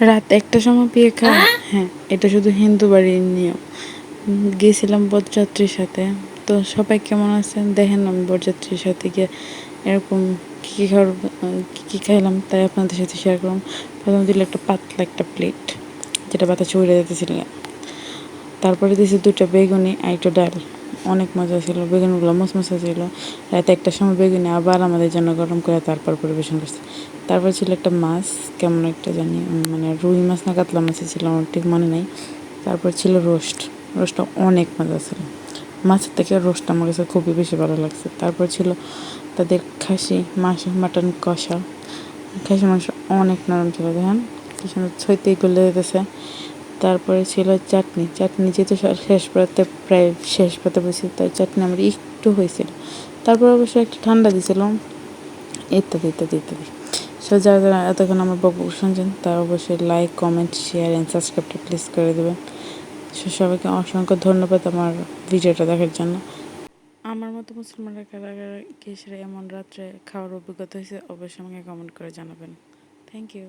রাত একটা সময় বিয়ে খাওয়া হ্যাঁ এটা শুধু হিন্দু বাড়ির নিয়ম। উম, গেছিলাম বরযাত্রীর সাথে। তো সবাই কেমন আছেন? দেখেন আমি বরযাত্রীর সাথে গিয়ে এরকম কী কী খাওয়ার কী কী খাইলাম তাই আপনাদের সাথে শেয়ার করলাম। প্রথম দিল একটা পাতলা একটা প্লেট যেটা বাতাসে উড়ে যেতেছিল। তারপরে দিয়েছে দুটো বেগুনি আর একটা ডাল। অনেক মজা ছিল বেগুনগুলো মশমশা ছিল। রাতে একটার সময় বেগুনি আবার আমাদের জন্য গরম করে তারপর পরিবেশন করছে। তারপর ছিল একটা মাছ, কেমন একটা জানি মানে রুই মাছ না, কাতলা মাছ ছিল, আমার ঠিক মনে নেই। তারপর ছিল রোস্ট, রোস্টটা অনেক মজা ছিল। মাছের থেকে রোস্ট আমার কাছে খুবই বেশি ভালো লাগছে। তারপর ছিল তাদের খাসি মাছ মাটন কষা। খাসি, মাংস অনেক নরম ছিল, দেখেন। কি সুন্দর ছইতেই গলে যেতেছে। তারপরে ছিল চাটনি। চাটনি যেহেতু শেষ পাতে প্রায় শেষ পাতে বসে তাই চাটনি আমার একটু হয়েছিল। তারপর অবশ্য একটা ঠান্ডা দিয়েছিল ইত্যাদি ইত্যাদি ইত্যাদি। সো যারা এতক্ষণ আমার বক শুনছেন তারা অবশ্যই লাইক কমেন্ট শেয়ার অ্যান্ড সাবস্ক্রাইবটা প্লিজ করে দেবেন। সো সবাইকে অসংখ্য ধন্যবাদ আমার ভিডিওটা দেখার জন্য। আমার মতো মুসলমানরা কারা কারা এমন রাত্রে খাওয়ার অভিজ্ঞতা হয়েছে, অবশ্যই আমাকে কমেন্ট করে জানাবেন। Thank you